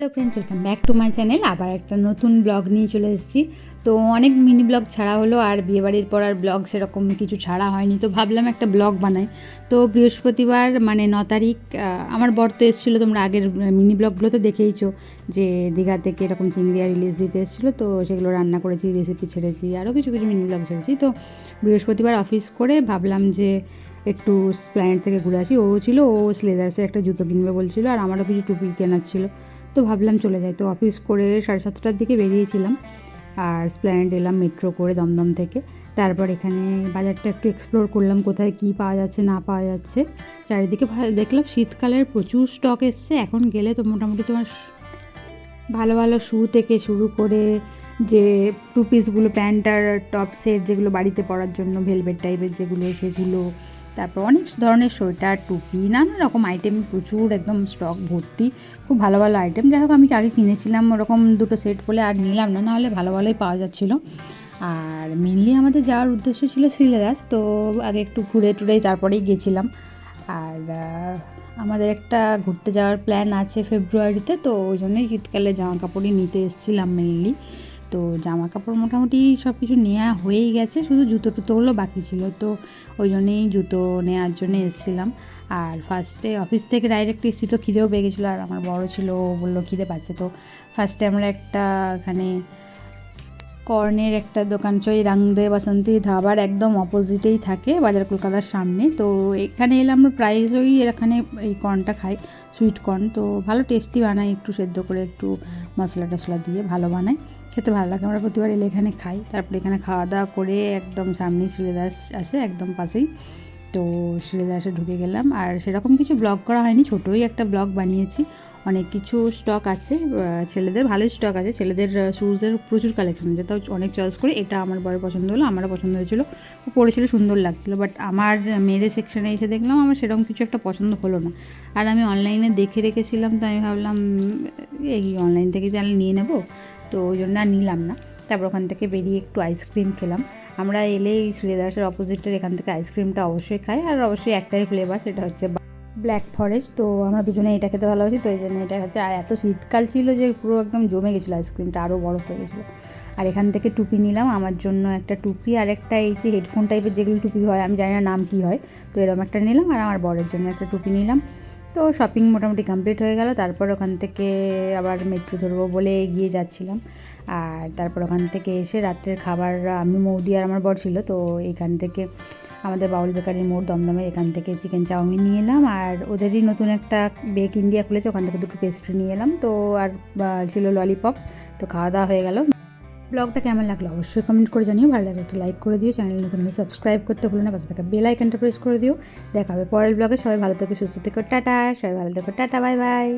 Hello friends welcome back to my channel আবার একটা নতুন ব্লগ নিয়ে চলে এসেছি। তো অনেক মিনি ব্লগ ছাড়া হলো, আর বিয়েবাড়ির পর আর ব্লগ সেরকম কিছু ছাড়া হয়নি। তো ভাবলাম একটা ব্লগ বানাই। তো বৃহস্পতিবার মানে ন তারিখ আমার বর তো এসেছিল, তোমরা আগের মিনি ব্লগগুলো তো দেখেইছো যে দীঘা থেকে এরকম চিংড়িয়া রিলিজ দিতে এসেছিল। তো সেগুলো রান্না করেছি রেসিপি ছেড়েছি আরও কিছু কিছু মিনি ব্লগ ছেড়েছি। তো বৃহস্পতিবার অফিস করে ভাবলাম যে একটু প্ল্যানেট থেকে ঘুরে আসি। ও ছিল, ও স্লেদার্সে একটা জুতো কিনবে বলছিল, আর আমারও কিছু টুপি কেনার ছিল। তো ভাবলাম চলে যাই। তো অফিস করে সাড়ে সাতটার দিকে বেরিয়েছিলাম। আর স্প্ল্যানেড এলাম মেট্রো করে দমদম থেকে। তারপর এখানে বাজারটা একটু এক্সপ্লোর করলাম, কোথায় কী পাওয়া যাচ্ছে, না পাওয়া যাচ্ছে। চারিদিকে দেখলাম শীতকালের প্রচুর স্টক এসছে। এখন গেলে তো মোটামুটি তোমার ভালো ভালো শু থেকে শুরু করে যে টু পিসগুলো প্যান্ট আর টপ সেট যেগুলো বাড়িতে পরার জন্য ভেলভেট টাইপের যেগুলো, সেগুলো তারপর অনেক ধরনের সোয়েটার, টুপি, নানা রকম আইটেম প্রচুর একদম স্টক ভর্তি, খুব ভালো ভালো আইটেম যাই হোক, আমি আগে কিনেছিলাম ওরকম দুটো সেট বলে আর নিলাম না, নাহলে ভালো ভালোই পাওয়া যাচ্ছিল। আর মেনলি আমাদের যাওয়ার উদ্দেশ্য ছিল শ্রীলেদাস তো আগে একটু ঘুরে টুরে তারপরেই গেছিলাম। আর আমাদের একটা ঘুরতে যাওয়ার প্ল্যান আছে ফেব্রুয়ারিতে, তো ওই জন্যই শীতকালে জামা কাপড়ই নিতে এসেছিলাম মেনলি তো জামা কাপড় মোটামুটি সব কিছু নেওয়া হয়েই গেছে, শুধু জুতো টুতোগুলো বাকি ছিল। তো ওই জন্যেই জুতো নেওয়ার জন্য এসেছিলাম। আর ফার্স্টে অফিস থেকে ডাইরেক্ট এসেছি তো খিদেও পেয়ে গেছিল, আর আমার বড় ছিল, ও বলল খিদে পাচ্ছে। তো ফার্স্টে আমরা একটা এখানে কর্নের একটা দোকান ছিল রাংদে বাসন্তী, ধাবার একদম অপোজিটেই থাকে বাজার কলকাতার সামনে। তো এখানে এলে আমরা প্রায়শই এখানে এই কর্নটা খাই সুইট কর্ন তো ভালো টেস্টি বানাই একটু সেদ্ধ করে একটু মশলা টশলা দিয়ে ভালো বানাই খেতে ভালো লাগে। আমরা প্রতিবার এলে এখানে খাই। তারপরে এখানে খাওয়া দাওয়া করে একদম সামনেই শ্রীদাস আছে একদম পাশেই। তো শ্রীদাসে ঢুকে গেলাম। আর সেরকম কিছু ব্লগ করা হয়নি। ছোটোই একটা ব্লগ বানিয়েছি। অনেক কিছু স্টক আছে। ছেলেদের ভালোই স্টক আছে। ছেলেদের শ্যুজের প্রচুর কালেকশন আছে। তাও অনেক চয়েস করে এটা আমার বড় পছন্দ হলো, আমারও পছন্দ হয়েছিল। পরেছিল সুন্দর লাগছিল। বাট আমার মেয়েদের সেকশনে এসে দেখলাম আমার সেরকম কিছু একটা পছন্দ হলো না। আর আমি অনলাইনে দেখে রেখেছিলাম। তো আমি ভাবলাম এই অনলাইন থেকে তাহলে নিয়ে নেব। তো ওই জন্য আর নিলাম না। তারপর ওখান থেকে বেরিয়ে একটু আইসক্রিম খেলাম। আমরা এলেই শ্রীদাসের অপোজিটের এখান থেকে আইসক্রিমটা অবশ্যই খাই। আর অবশ্যই একটাই ফ্লেভার সেটা হচ্ছে ব্ল্যাক ফরেস্ট তো আমরা দুজনে এটা খেতে ভালোবাসি, তো এই জন্য এটা হচ্ছে আর এত শীতকাল ছিল যে পুরো একদম জমে গেছিল আইসক্রিমটা আরও বরফ হয়ে গেছিল। আর এখান থেকে টুপি নিলাম, আমার জন্য একটা টুপি আর একটা এই যে হেডফোন টাইপের যেগুলো টুপি হয়, আমি জানি না নাম কী হয়। তো এরকম একটা নিলাম আর আমার বরের জন্য একটা টুপি নিলাম। তো শপিং মোটামুটি কমপ্লিট হয়ে গেল। তারপর ওখান থেকে আবার মেট্রো ধরবো বলে এগিয়ে যাচ্ছিলাম। আর তারপর ওখান থেকে এসে রাত্রের খাবার, আমি মৌদি আর আমার বর ছিল, তো এখান থেকে আমাদের বাউল বেকারির মোড় দমদমে এখান থেকে চিকেন চাউমিন নিয়ে এলাম। আর ওদেরই নতুন একটা বেক ইন্ডিয়া খুলেছে, ওখান থেকে দুটো পেস্ট্রি নিয়ে এলাম। তো আর ছিল ললিপপ তো খাওয়া দাওয়া হয়ে গেল। ব্লগটা কেমন লাগল অবশ্যই কমেন্ট করে জানিও। ভালো লাগে একটা লাইক করে দিও। চ্যানেল নতুন হলে সাবস্ক্রাইব করতে ভুলো না, পাশে থাকা বেল আইকনটা প্রেস করে দিও। দেখাবে পরের ব্লগে সবাই ভালো থেকে, সুস্থ থেকো, টাটা। সবাই ভালো থেকো, টাটা বাই বাই